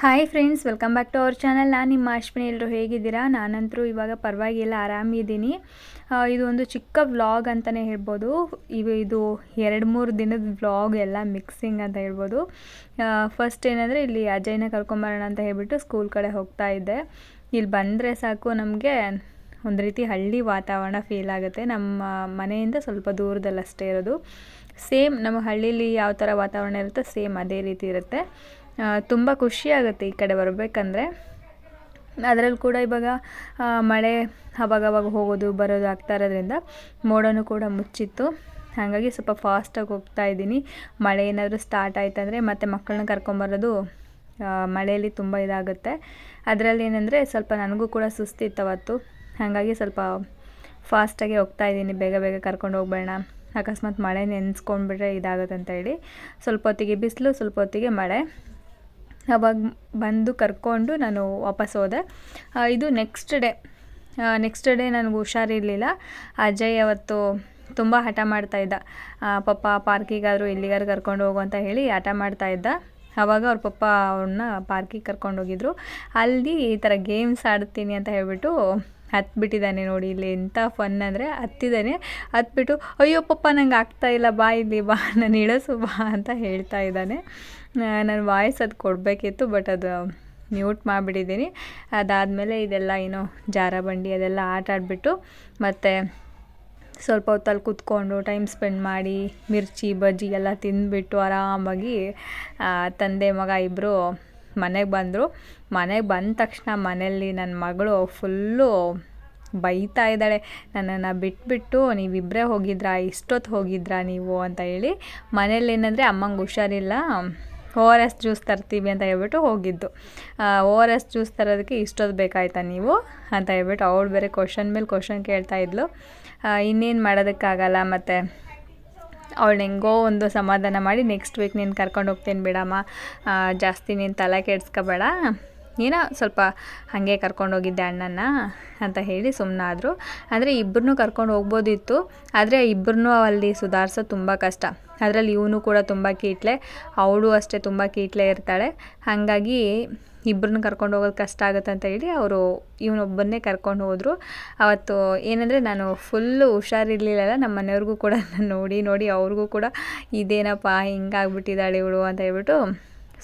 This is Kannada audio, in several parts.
Hi friends welcome back to our channel ನಾನು ನಿಮ್ಮ ಅಶ್ವಿನಿ ಎಲ್ಲರೂ ಹೇಗಿದ್ದೀರಾ? ನಾನಂತರೂ ಇವಾಗ ಪರವಾಗಿಲ್ಲ, ಆರಾಮಿದ್ದೀನಿ. ಇದು ಒಂದು ಚಿಕ್ಕ ವ್ಲಾಗ್ ಅಂತಲೇ ಹೇಳ್ಬೋದು. ಇವು ಇದು ಎರಡು ಮೂರು ದಿನದ ವ್ಲಾಗ್ ಎಲ್ಲ ಮಿಕ್ಸಿಂಗ್ ಅಂತ ಹೇಳ್ಬೋದು. ಫಸ್ಟ್ ಏನಂದರೆ ಇಲ್ಲಿ ಅಜಯ್ನ ಕರ್ಕೊಂಬರೋಣ ಅಂತ ಹೇಳ್ಬಿಟ್ಟು ಸ್ಕೂಲ್ ಕಡೆ ಹೋಗ್ತಾ ಇದ್ದೆ. ಇಲ್ಲಿ ಬಂದರೆ ಸಾಕು ನಮಗೆ ಒಂದು ರೀತಿ ಹಳ್ಳಿ ವಾತಾವರಣ ಫೀಲ್ ಆಗುತ್ತೆ. ನಮ್ಮ ಮನೆಯಿಂದ ಸ್ವಲ್ಪ ದೂರದಲ್ಲಷ್ಟೇ ಇರೋದು. ಸೇಮ್ ನಮ್ಮ ಹಳ್ಳೀಲಿ ಯಾವ ಥರ ವಾತಾವರಣ ಇರುತ್ತೋ ಸೇಮ್ ಅದೇ ರೀತಿ ಇರುತ್ತೆ. ತುಂಬ ಖುಷಿಯಾಗುತ್ತೆ ಈ ಕಡೆ ಬರಬೇಕಂದ್ರೆ. ಅದರಲ್ಲಿ ಕೂಡ ಇವಾಗ ಮಳೆ ಅವಾಗವಾಗ ಹೋಗೋದು, ಬರೋದು ಆಗ್ತಾ ಇರೋದ್ರಿಂದ ಮೋಡನೂ ಕೂಡ ಮುಚ್ಚಿತ್ತು. ಹಾಗಾಗಿ ಸ್ವಲ್ಪ ಫಾಸ್ಟಾಗಿ ಹೋಗ್ತಾ ಇದ್ದೀನಿ. ಮಳೆ ಏನಾದರೂ ಸ್ಟಾರ್ಟ್ ಆಯ್ತಂದರೆ ಮತ್ತೆ ಮಕ್ಕಳನ್ನ ಕರ್ಕೊಂಬರೋದು ಮಳೆಯಲ್ಲಿ ತುಂಬ ಇದಾಗುತ್ತೆ. ಅದರಲ್ಲಿ ಏನಂದರೆ ಸ್ವಲ್ಪ ನನಗೂ ಕೂಡ ಸುಸ್ತಿತ್ತು ಅವತ್ತು. ಹಾಗಾಗಿ ಸ್ವಲ್ಪ ಫಾಸ್ಟಾಗಿ ಹೋಗ್ತಾ ಇದ್ದೀನಿ. ಬೇಗ ಬೇಗ ಕರ್ಕೊಂಡು ಹೋಗ್ಬೇಡ ಅಕಸ್ಮಾತ್ ಮಳೆ ನೆನೆಸ್ಕೊಂಡ್ಬಿಟ್ರೆ ಇದಾಗುತ್ತೆ ಅಂತ ಹೇಳಿ ಸ್ವಲ್ಪ ಹೊತ್ತಿಗೆ ಬಿಸಿಲು, ಸ್ವಲ್ಪ ಹೊತ್ತಿಗೆ ಮಳೆ. ಅವಾಗ ಬಂದು ಕರ್ಕೊಂಡು ನಾನು ವಾಪಸ್ ಹೋದೆ. ಇದು ನೆಕ್ಸ್ಟ್ ಡೇ ನೆಕ್ಸ್ಟ್ ಡೇ ನನಗೆ ಹುಷಾರಿರಲಿಲ್ಲ. ಅಜಯ್ ಅವತ್ತು ತುಂಬ ಹಠ ಮಾಡ್ತಾ ಇದ್ದ. ಆ, ಪಪ್ಪ ಪಾರ್ಕಿಗಾದರೂ ಎಲ್ಲಿಗಾದ್ರು ಕರ್ಕೊಂಡು ಹೋಗು ಅಂತ ಹೇಳಿ ಹಠ ಮಾಡ್ತಾ ಇದ್ದ. ಆವಾಗ ಅವ್ರ ಪಪ್ಪ ಅವ್ರನ್ನ ಪಾರ್ಕಿಗೆ ಕರ್ಕೊಂಡು ಹೋಗಿದ್ರು. ಅಲ್ಲಿ ಈ ಥರ ಗೇಮ್ಸ್ ಆಡ್ತೀನಿ ಅಂತ ಹೇಳಿಬಿಟ್ಟು ಹತ್ಬಿಟ್ಟಿದ್ದಾನೆ ನೋಡಿ ಇಲ್ಲಿ ಎಂಥ ಫನ್ ಅಂದರೆ ಹತ್ತಿದ್ದಾನೆ. ಹತ್ಬಿಟ್ಟು ಅಯ್ಯೋ ಪಪ್ಪ ನಂಗೆ ಆಗ್ತಾ ಇಲ್ಲ ಬಾ ಇಲ್ಲಿ ಬಾ ನಾನು ಇಳಿಸು ಬಾ ಅಂತ ಹೇಳ್ತಾ ಇದ್ದಾನೆ. ನಾನು ವಾಯ್ಸ್ ಅದು ಕೊಡಬೇಕಿತ್ತು ಬಟ್ ಅದು ಮ್ಯೂಟ್ ಮಾಡಿಬಿಟ್ಟಿದ್ದೀನಿ. ಅದಾದಮೇಲೆ ಇದೆಲ್ಲ ಏನೋ ಜಾರ ಬಂಡಿ ಅದೆಲ್ಲ ಆಟ ಆಡಿಬಿಟ್ಟು, ಮತ್ತು ಸ್ವಲ್ಪ ಹೊತ್ತಲ್ಲಿ ಕೂತ್ಕೊಂಡು ಟೈಮ್ ಸ್ಪೆಂಡ್ ಮಾಡಿ ಮಿರ್ಚಿ, ಬಜ್ಜಿ ಎಲ್ಲ ತಿಂದುಬಿಟ್ಟು ಆರಾಮಾಗಿ ತಂದೆ ಮಗ ಇಬ್ಬರು ಮನೆಗೆ ಬಂದರು. ಮನೆಗೆ ಬಂದ ತಕ್ಷಣ ಮನೆಯಲ್ಲಿ ನನ್ನ ಮಗಳು ಫುಲ್ಲು ಬೈತಾ ಇದ್ದಾಳೆ. ನನ್ನನ್ನು ಬಿಟ್ಬಿಟ್ಟು ನೀವಿಬ್ಬರೇ ಹೋಗಿದ್ರಾ, ಇಷ್ಟೊತ್ತು ಹೋಗಿದ್ರಾ ನೀವು ಅಂತ ಹೇಳಿ ಮನೇಲಿ ಏನಂದರೆ ಅಮ್ಮಂಗೆ ಹುಷಾರಿಲ್ಲ. ಓ ಆರ್ ಎಸ್ ಜ್ಯೂಸ್ ತರ್ತೀವಿ ಅಂತ ಹೇಳ್ಬಿಟ್ಟು ಹೋಗಿದ್ದು. ಓ ಆರ್ ಎಸ್ ಜ್ಯೂಸ್ ತರೋದಕ್ಕೆ ಇಷ್ಟೊತ್ತು ಬೇಕಾಯ್ತಾ ನೀವು ಅಂತ ಹೇಳ್ಬಿಟ್ಟು ಅವಳು ಬೇರೆ ಕ್ವಶನ್ ಮೇಲೆ ಕ್ವಶನ್ ಕೇಳ್ತಾ ಇದ್ಲು. ಇನ್ನೇನು ಮಾಡೋದಕ್ಕಾಗಲ್ಲ ಮತ್ತು ಅವಳು ಹೆಂಗೋ ಒಂದು ಸಮಾಧಾನ ಮಾಡಿ ನೆಕ್ಸ್ಟ್ ವೀಕ್ ನೀನು ಕರ್ಕೊಂಡು ಹೋಗ್ತೀನಿ ಬಿಡಮ್ಮ. ಜಾಸ್ತಿ ನೀನು ತಲೆ ಕೆಡ್ಸ್ಕೊಬೇಡ. ಏನೋ ಸ್ವಲ್ಪ ಹಾಗೆ ಕರ್ಕೊಂಡು ಹೋಗಿದ್ದೆ ಅಣ್ಣನ ಅಂತ ಹೇಳಿ ಸುಮ್ಮನಾದರು ಅಂದರೆ ಇಬ್ಬರನ್ನೂ ಕರ್ಕೊಂಡು ಹೋಗ್ಬೋದಿತ್ತು. ಆದರೆ ಇಬ್ಬರನ್ನೂ ಅಲ್ಲಿ ಸುಧಾರಿಸೋದು ತುಂಬ ಕಷ್ಟ. ಅದರಲ್ಲಿ ಇವನು ಕೂಡ ತುಂಬ ಕೀಟ್ಲೆ, ಅವಳು ಅಷ್ಟೇ ತುಂಬ ಕೀಟ್ಲೆ ಇರ್ತಾಳೆ. ಹಾಗಾಗಿ ಇಬ್ಬರನ್ನ ಕರ್ಕೊಂಡು ಹೋಗೋದು ಕಷ್ಟ ಆಗುತ್ತೆ ಅಂತ ಹೇಳಿ ಅವರು ಇವನೊಬ್ಬನ್ನೇ ಕರ್ಕೊಂಡು ಹೋದರು. ಅವತ್ತು ಏನಂದರೆ ನಾನು ಫುಲ್ಲು ಹುಷಾರಿರ್ಲಿಲ್ಲ ನಮ್ಮ ಮನೆಯವ್ರಿಗೂ ಕೂಡ ನಾನು ನೋಡಿ ನೋಡಿ ಅವ್ರಿಗೂ ಕೂಡ ಇದೇನಪ್ಪ, ಹಿಂಗಾಗ್ಬಿಟ್ಟಿದ್ದಾಳೆ ಇವಳು ಅಂತ ಹೇಳ್ಬಿಟ್ಟು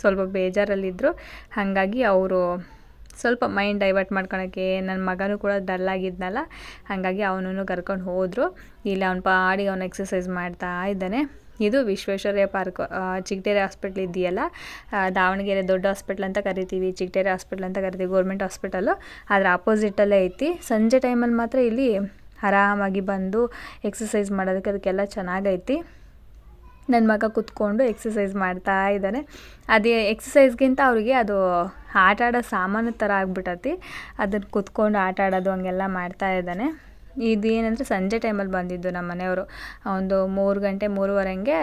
ಸ್ವಲ್ಪ ಬೇಜಾರಲ್ಲಿದ್ದರು ಹಾಗಾಗಿ ಅವರು ಸ್ವಲ್ಪ ಮೈಂಡ್ ಡೈವರ್ಟ್ ಮಾಡ್ಕೊಳಕ್ಕೆ ನನ್ನ ಮಗನೂ ಕೂಡ ಡಲ್ ಆಗಿದ್ನಲ್ಲ, ಹಾಗಾಗಿ ಅವನನ್ನು ಕರ್ಕೊಂಡು ಹೋದರು. ಇಲ್ಲ, ಅವ್ನ ಪಾಡಿ ಅವ್ನು ಎಕ್ಸಸೈಸ್ ಮಾಡ್ತಾ ಇದ್ದಾನೆ. ಇದು ವಿಶ್ವೇಶ್ವರಯ್ಯ ಪಾರ್ಕ್ ಚಿಗಟೇರಿ ಹಾಸ್ಪಿಟ್ಲ್ ಇದೆಯಲ್ಲ ದಾವಣಗೆರೆ ದೊಡ್ಡ ಹಾಸ್ಪಿಟ್ಲ್ ಅಂತ ಕರಿತೀವಿ, ಚಿಗಟೇರಿ ಹಾಸ್ಪಿಟ್ಲ್ ಅಂತ ಕರಿತೀವಿ, ಗೌರ್ಮೆಂಟ್ ಹಾಸ್ಪಿಟಲು. ಅದರ ಆಪೋಸಿಟಲ್ಲೇ ಐತಿ. ಸಂಜೆ ಟೈಮಲ್ಲಿ ಮಾತ್ರ ಇಲ್ಲಿ ಆರಾಮಾಗಿ ಬಂದು ಎಕ್ಸಸೈಸ್ ಮಾಡೋದಕ್ಕೆ ಅದಕ್ಕೆಲ್ಲ ಚೆನ್ನಾಗೈತಿ. ನನ್ನ ಮಗ ಕುತ್ಕೊಂಡು ಎಕ್ಸಸೈಸ್ ಮಾಡ್ತಾ ಇದ್ದಾನೆ. ಅದೇ ಎಕ್ಸಸೈಸ್ಗಿಂತ ಅವ್ರಿಗೆ ಅದು ಆಟ ಆಡೋ ಸಾಮಾನು ಥರ ಆಗ್ಬಿಟ್ಟತಿ ಅದನ್ನು ಕುತ್ಕೊಂಡು ಆಟ ಆಡೋದು ಹಂಗೆಲ್ಲ ಮಾಡ್ತಾ ಇದ್ದಾನೆ. ಇದು ಏನಂದರೆ ಸಂಜೆ ಟೈಮಲ್ಲಿ ಬಂದಿದ್ದು ನಮ್ಮ ಮನೆಯವರು. ಒಂದು ಮೂರು ಗಂಟೆ ಮೂರುವರೆ ಹಂಗೆ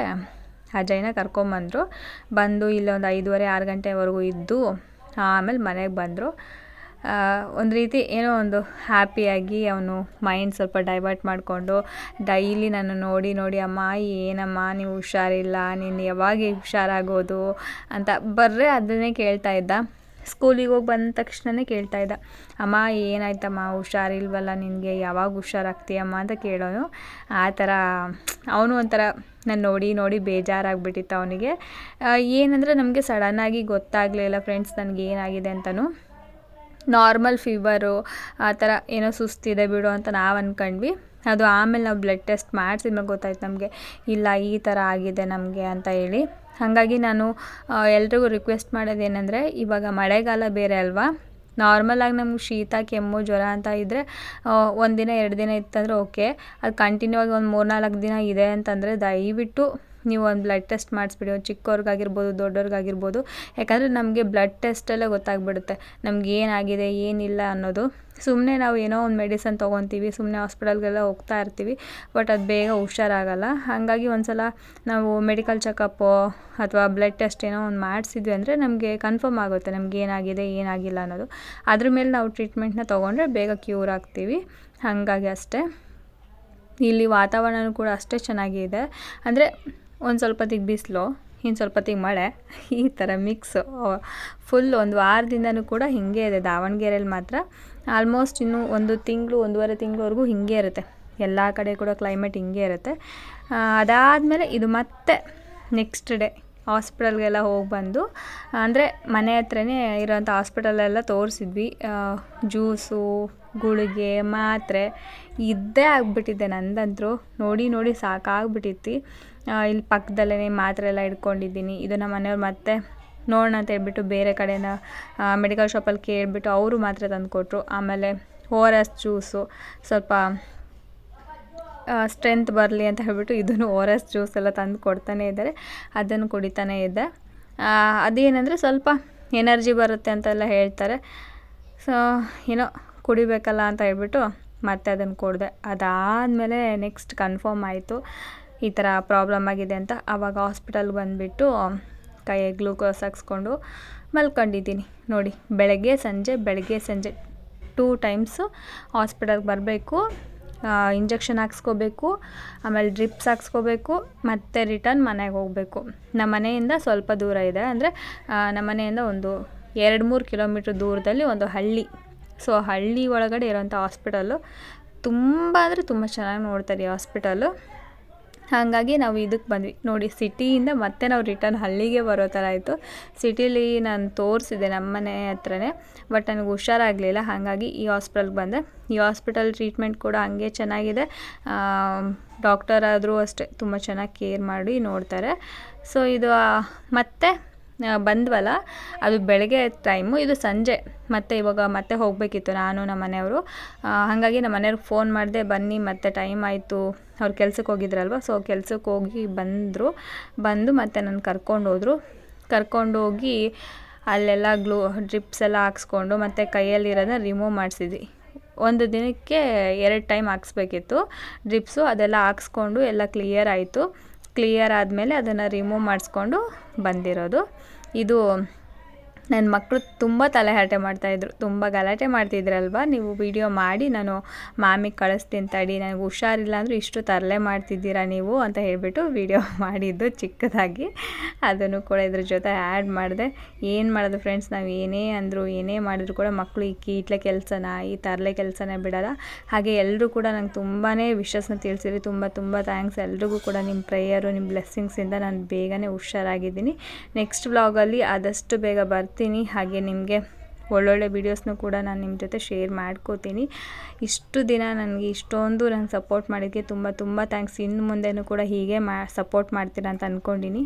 ಅಜಯ್ನ ಕರ್ಕೊಂಬಂದರು. ಬಂದು ಇಲ್ಲೊಂದು ಐದುವರೆ, ಆರು ಗಂಟೆವರೆಗೂ ಇದ್ದು ಆಮೇಲೆ ಮನೆಗೆ ಬಂದರು. ಒಂದು ರೀತಿ ಏನೋ ಒಂದು ಹ್ಯಾಪಿಯಾಗಿ ಅವನು ಮೈಂಡ್ ಸ್ವಲ್ಪ ಡೈವರ್ಟ್ ಮಾಡಿಕೊಂಡು ಡೈಲಿ ನಾನು ನೋಡಿ ನೋಡಿ, ಅಮ್ಮ, ಏನಮ್ಮ, ನೀವು ಹುಷಾರಿಲ್ಲ, ನೀನು ಯಾವಾಗ ಹುಷಾರಾಗೋದು? ಅಂತ ಬರ್ರೆ ಅದನ್ನೇ ಕೇಳ್ತಾ ಇದ್ದ. ಸ್ಕೂಲಿಗೆ ಹೋಗಿ ಬಂದ ತಕ್ಷಣನೇ ಕೇಳ್ತಾ ಇದ್ದ. ಅಮ್ಮ, ಏನಾಯ್ತಮ್ಮ? ಹುಷಾರಿಲ್ವಲ್ಲ ನಿನಗೆ? ಯಾವಾಗ ಹುಷಾರಾಗ್ತೀಯಮ್ಮ ಅಂತ ಕೇಳೋನು. ಆ ಥರ, ಅವನು ಒಂಥರ ನಾನು ನೋಡಿ ನೋಡಿ ಬೇಜಾರಾಗ್ಬಿಟ್ಟಿತ್ತು ಅವನಿಗೆ. ಏನಂದರೆ ನಮಗೆ ಸಡನ್ನಾಗಿ ಗೊತ್ತಾಗಲಿಲ್ಲ ಫ್ರೆಂಡ್ಸ್, ನನಗೆ ಏನಾಗಿದೆ? ಅಂತಲೂ ನಾರ್ಮಲ್ ಫೀವರು ಆ ಥರ ಏನೋ ಸುಸ್ತಿದೆ ಬಿಡು ಅಂತ ನಾವು ಅಂದ್ಕೊಂಡ್ವಿ ಅದು ಆಮೇಲೆ ನಾವು ಬ್ಲಡ್ ಟೆಸ್ಟ್ ಮಾಡಿಸಿದ್ಮೇಲೆ ಗೊತ್ತಾಯ್ತು ನಮಗೆ. ಇಲ್ಲ, ಈ ಥರ ಆಗಿದೆ ನಮಗೆ, ಅಂತ ಹೇಳಿ. ಹಾಗಾಗಿ ನಾನು ಎಲ್ರಿಗೂ ರಿಕ್ವೆಸ್ಟ್ ಮಾಡೋದೇನೆಂದರೆ ಇವಾಗ ಮಳೆಗಾಲ ಬೇರೆ ಅಲ್ವಾ? ನಾರ್ಮಲಾಗಿ ನಮ್ಗೆ ಶೀತ, ಕೆಮ್ಮು, ಜ್ವರ ಅಂತ ಇದ್ದರೆ ಒಂದಿನ ಎರಡು ದಿನ ಇತ್ತಂದರೆ ಓಕೆ ಅದು ಕಂಟಿನ್ಯೂ ಆಗಿ ಒಂದು ಮೂರು ನಾಲ್ಕು ದಿನ ಇದೆ ಅಂತಂದರೆ ದಯವಿಟ್ಟು ನೀವು ಒಂದು ಬ್ಲಡ್ ಟೆಸ್ಟ್ ಮಾಡಿಸ್ಬಿಡಿ ಚಿಕ್ಕವ್ರಿಗಾಗಿರ್ಬೋದು ದೊಡ್ಡವ್ರಿಗಾಗಿರ್ಬೋದು ಯಾಕಂದರೆ ನಮಗೆ ಬ್ಲಡ್ ಟೆಸ್ಟಲ್ಲೇ ಗೊತ್ತಾಗ್ಬಿಡುತ್ತೆ, ನಮ್ಗೆ ಏನಾಗಿದೆ, ಏನಿಲ್ಲ ಅನ್ನೋದು. ಸುಮ್ಮನೆ ನಾವು ಏನೋ ಒಂದು ಮೆಡಿಸನ್ ತೊಗೊತೀವಿ ಸುಮ್ಮನೆ ಹಾಸ್ಪಿಟಲ್ಗೆಲ್ಲ ಹೋಗ್ತಾ ಇರ್ತೀವಿ ಬಟ್ ಅದು ಬೇಗ ಹುಷಾರಾಗಲ್ಲ. ಹಾಗಾಗಿ ಒಂದು ಸಲ ನಾವು ಮೆಡಿಕಲ್ ಚೆಕಪ್ಪು ಅಥವಾ ಬ್ಲಡ್ ಟೆಸ್ಟ್ ಏನೋ ಒಂದು ಮಾಡಿಸಿದ್ವಿ ಅಂದರೆ ನಮಗೆ ಕನ್ಫರ್ಮ್ ಆಗುತ್ತೆ ನಮ್ಗೆ ಏನಾಗಿದೆ, ಏನಾಗಿಲ್ಲ ಅನ್ನೋದು. ಅದ್ರ ಮೇಲೆ ನಾವು ಟ್ರೀಟ್ಮೆಂಟ್ನ ತೊಗೊಂಡ್ರೆ ಬೇಗ ಕ್ಯೂರ್ ಆಗ್ತೀವಿ. ಹಾಗಾಗಿ ಅಷ್ಟೇ. ಇಲ್ಲಿ ವಾತಾವರಣವೂ ಕೂಡ ಅಷ್ಟೇ ಚೆನ್ನಾಗಿದೆ. ಅಂದರೆ ಒಂದು ಸ್ವಲ್ಪ ಹೊತ್ತಿಗೆ ಬಿಸಿಲು ಇನ್ನು ಸ್ವಲ್ಪ ಹೊತ್ತಿಗೆ ಮಳೆ, ಈ ಥರ ಮಿಕ್ಸು ಫುಲ್ ಒಂದು ವಾರದಿಂದನೂ ಕೂಡ ಹೀಗೆ ಇದೆ. ದಾವಣಗೆರೆಯಲ್ಲಿ ಮಾತ್ರ ಆಲ್ಮೋಸ್ಟ್ ಇನ್ನು ಒಂದು ತಿಂಗಳು, ಒಂದೂವರೆ ತಿಂಗಳವರೆಗೂ ಹೀಗೆ ಇರುತ್ತೆ. ಎಲ್ಲ ಕಡೆ ಕೂಡ ಕ್ಲೈಮೇಟ್ ಹಿಂಗೆ ಇರುತ್ತೆ. ಅದಾದಮೇಲೆ ಇದು ಮತ್ತೆ ನೆಕ್ಸ್ಟ್ ಡೇ ಹಾಸ್ಪಿಟಲ್ಗೆಲ್ಲ ಹೋಗಿ ಬಂದು, ಅಂದರೆ ಮನೆ ಹತ್ರನೇ ಇರೋಂಥ ಹಾಸ್ಪಿಟಲೆಲ್ಲ ತೋರಿಸಿದ್ವಿ. ಜ್ಯೂಸು ಗುಳಿಗೆ, ಮಾತ್ರೆ, ಇದ್ದೇ ಆಗಿಬಿಟ್ಟಿದ್ದೆ ನಂದಂತರೂ. ನೋಡಿ ನೋಡಿ ಸಾಕಾಗ್ಬಿಟ್ಟಿತ್ತು. ಇಲ್ಲಿ ಪಕ್ಕದಲ್ಲೇ ಮಾತ್ರೆ ಎಲ್ಲ ಇಟ್ಕೊಂಡಿದ್ದೀನಿ ಇದು ನಮ್ಮ ಮನೆಯವ್ರು ಮತ್ತೆ ನೋಡೋಣ ಅಂತ ಹೇಳ್ಬಿಟ್ಟು ಬೇರೆ ಕಡೆನ ಮೆಡಿಕಲ್ ಶಾಪಲ್ಲಿ ಕೇಳಿಬಿಟ್ಟು ಅವರು ಮಾತ್ರೆ ತಂದು ಕೊಟ್ಟರು ಆಮೇಲೆ ಓ ಆರ್ ಎಸ್ ಜ್ಯೂಸು ಸ್ವಲ್ಪ ಸ್ಟ್ರೆಂತ್ ಬರಲಿ ಅಂತ ಹೇಳ್ಬಿಟ್ಟು ಇದನ್ನು ಓ ಆರ್ ಎಸ್ ಜ್ಯೂಸ್ ಎಲ್ಲ ತಂದು ಕೊಡ್ತಾನೆ ಇದ್ದಾರೆ. ಅದನ್ನು ಕುಡಿತಾನೆ ಇದ್ದೆ. ಅದೇನೆಂದರೆ ಸ್ವಲ್ಪ ಎನರ್ಜಿ ಬರುತ್ತೆ ಅಂತೆಲ್ಲ ಹೇಳ್ತಾರೆ. ಸೊ ಏನೋ ಕುಡಿಬೇಕಲ್ಲ ಅಂತ ಹೇಳ್ಬಿಟ್ಟು ಮತ್ತೆ ಅದನ್ನು ಕೊಡಿದೆ. ಅದಾದಮೇಲೆ ನೆಕ್ಸ್ಟ್ ಕನ್ಫರ್ಮ್ ಆಯಿತು. ಈ ಥರ ಪ್ರಾಬ್ಲಮ್ ಆಗಿದೆ ಅಂತ ಆವಾಗ ಹಾಸ್ಪಿಟಲ್ಗೆ ಬಂದುಬಿಟ್ಟು ಕೈ ಗ್ಲೂಕೋಸ್ ಹಾಕ್ಸ್ಕೊಂಡು ಮಲ್ಕೊಂಡಿದ್ದೀನಿ. ನೋಡಿ, ಬೆಳಗ್ಗೆ ಸಂಜೆ ಬೆಳಗ್ಗೆ ಸಂಜೆ ಟೂ ಟೈಮ್ಸು ಹಾಸ್ಪಿಟಲ್ಗೆ ಬರಬೇಕು ಇಂಜೆಕ್ಷನ್ ಹಾಕ್ಸ್ಕೋಬೇಕು, ಆಮೇಲೆ ಡ್ರಿಪ್ಸ್ ಹಾಕ್ಸ್ಕೋಬೇಕು, ಮತ್ತು ರಿಟರ್ನ್ ಮನೆಗೆ ಹೋಗಬೇಕು. ನಮ್ಮ ಮನೆಯಿಂದ ಸ್ವಲ್ಪ ದೂರ ಇದೆ. ಅಂದರೆ ನಮ್ಮ ಮನೆಯಿಂದ ಒಂದು ಎರಡು ಮೂರು ಕಿಲೋಮೀಟ್ರ್ ದೂರದಲ್ಲಿ ಒಂದು ಹಳ್ಳಿ. ಸೊ, ಹಳ್ಳಿ ಒಳಗಡೆ ಇರೋಂಥ ಹಾಸ್ಪಿಟಲು ತುಂಬ ಅಂದರೆ ತುಂಬ ಚೆನ್ನಾಗಿ ನೋಡ್ತಾರೆ ಈ ಹಾಸ್ಪಿಟಲ್ಲು. ಹಾಗಾಗಿ ನಾವು ಇದಕ್ಕೆ ಬಂದ್ವಿ. ನೋಡಿ, ಸಿಟಿಯಿಂದ ಮತ್ತೆ ನಾವು ರಿಟರ್ನ್ ಹಳ್ಳಿಗೆ ಬರೋ ಥರ ಆಯಿತು. ಸಿಟೀಲಿ ನಾನು ತೋರಿಸಿದೆ ನಮ್ಮ ಮನೆ ಹತ್ರನೇ, ಬಟ್ ನನಗೆ ಹುಷಾರಾಗಲಿಲ್ಲ. ಹಾಗಾಗಿ ಈ ಹಾಸ್ಪಿಟಲ್ಗೆ ಬಂದೆ. ಈ ಹಾಸ್ಪಿಟಲ್ ಟ್ರೀಟ್ಮೆಂಟ್ ಕೂಡ ಹಂಗೆ ಚೆನ್ನಾಗಿದೆ. ಡಾಕ್ಟರ್ ಆದರೂ ಅಷ್ಟೇ, ತುಂಬ ಚೆನ್ನಾಗಿ ಕೇರ್ ಮಾಡಿ ನೋಡ್ತಾರೆ. ಸೊ ಇದು ಮತ್ತೆ ಬಂದ್ವಲ್ಲ, ಅದು ಬೆಳಗ್ಗೆ ಟೈಮು ಇದು ಸಂಜೆ. ಮತ್ತೆ ಇವಾಗ ಮತ್ತೆ ಹೋಗಬೇಕಿತ್ತು ನಾನು, ನಮ್ಮ ಮನೆಯವರು. ಹಾಗಾಗಿ ನಮ್ಮ ಮನೆಯವ್ರಿಗೆ ಫೋನ್ ಮಾಡಿದೆ, ಬನ್ನಿ, ಮತ್ತೆ ಟೈಮ್ ಆಯಿತು. ಅವ್ರು ಕೆಲ್ಸಕ್ಕೆ ಹೋಗಿದ್ರಲ್ವ ಸೊ ಕೆಲ್ಸಕ್ಕೆ ಹೋಗಿ ಬಂದರು. ಬಂದು ಮತ್ತೆ ನನ್ನ ಕರ್ಕೊಂಡು ಹೋದರು. ಕರ್ಕೊಂಡು ಹೋಗಿ ಅಲ್ಲೆಲ್ಲ ಗ್ಲೂ ಡ್ರಿಪ್ಸ್ ಎಲ್ಲ ಹಾಕ್ಸ್ಕೊಂಡು ಮತ್ತು ಕೈಯಲ್ಲಿರೋದನ್ನ ರಿಮೂವ್ ಮಾಡಿಸಿದ್ವಿ. ಒಂದು ದಿನಕ್ಕೆ ಎರಡು ಟೈಮ್ ಹಾಕ್ಸ್ಬೇಕಿತ್ತು. ಡ್ರಿಪ್ಸು ಅದೆಲ್ಲ ಹಾಕ್ಸ್ಕೊಂಡು ಎಲ್ಲ ಕ್ಲಿಯರ್ ಆಯಿತು. ಕ್ಲಿಯರ್ ಆದಮೇಲೆ ಅದನ್ನು ರಿಮೂವ್ ಮಾಡಿಸ್ಕೊಂಡು ಬಂದಿರೋದು. ಇದು ನನ್ನ ಮಕ್ಕಳು ತುಂಬ ತಲೆಹರಟೆ ಮಾಡ್ತಾಯಿದ್ರು ತುಂಬ ಗಲಾಟೆ ಮಾಡ್ತಿದ್ರಲ್ವ? ನೀವು ವಿಡಿಯೋ ಮಾಡಿ, ನಾನು ಮಾಮಿಗೆ ಕಳಿಸ್ತೀನಿ ತಡಿ, ನನಗೆ ಹುಷಾರಿಲ್ಲ ಅಂದರೂ ಇಷ್ಟು ತರಲೆ ಮಾಡ್ತಿದ್ದೀರಾ ನೀವು ಅಂತ ಹೇಳಿಬಿಟ್ಟು ವಿಡಿಯೋ ಮಾಡಿದ್ದು ಚಿಕ್ಕದಾಗಿ. ಅದನ್ನು ಕೂಡ ಇದ್ರ ಜೊತೆ ಆ್ಯಡ್ ಮಾಡಿದೆ. ಏನು ಮಾಡೋದು ಫ್ರೆಂಡ್ಸ್ ನಾವು ಏನೇ ಅಂದರು, ಏನೇ ಮಾಡಿದ್ರು ಕೂಡ ಮಕ್ಕಳು ಈ ಕೀಟ್ಲೆ ಕೆಲಸನ, ಈ ತರಲೆ ಕೆಲಸನೇ ಬಿಡೋಲ್ಲ. ಹಾಗೆ ಎಲ್ಲರೂ ಕೂಡ ನಂಗೆ ತುಂಬಾ ವಿಶಸ್ನ ತಿಳಿಸಿರಿ. ತುಂಬ ತುಂಬ ಥ್ಯಾಂಕ್ಸ್ ಎಲ್ರಿಗೂ ಕೂಡ ನಿಮ್ಮ ಪ್ರೇಯರು ನಿಮ್ಮ ಬ್ಲೆಸ್ಸಿಂಗ್ಸಿಂದ ನಾನು ಬೇಗನೆ ಹುಷಾರಾಗಿದ್ದೀನಿ. ನೆಕ್ಸ್ಟ್ ವ್ಲಾಗಲ್ಲಿ ಆದಷ್ಟು ಬೇಗ ಬರ್ತೀನಿ. ಹಾಗೆ ನಿಮಗೆ ಒಳ್ಳೊಳ್ಳೆ ವೀಡಿಯೋಸ್ನೂ ಕೂಡ ನಾನು ನಿಮ್ಮ ಜೊತೆ ಶೇರ್ ಮಾಡ್ಕೋತೀನಿ. ಇಷ್ಟು ದಿನ ನನಗೆ ಇಷ್ಟೊಂದು ನಂಗೆ ಸಪೋರ್ಟ್ ಮಾಡಿದ್ದಕ್ಕೆ ತುಂಬ ತುಂಬ ಥ್ಯಾಂಕ್ಸ್ ಇನ್ನು ಮುಂದೆನೂ ಕೂಡ ಹೀಗೆ ಮಾ ಸಪೋರ್ಟ್ ಮಾಡ್ತೀರ ಅಂತ ಅಂದ್ಕೊಂಡಿನಿ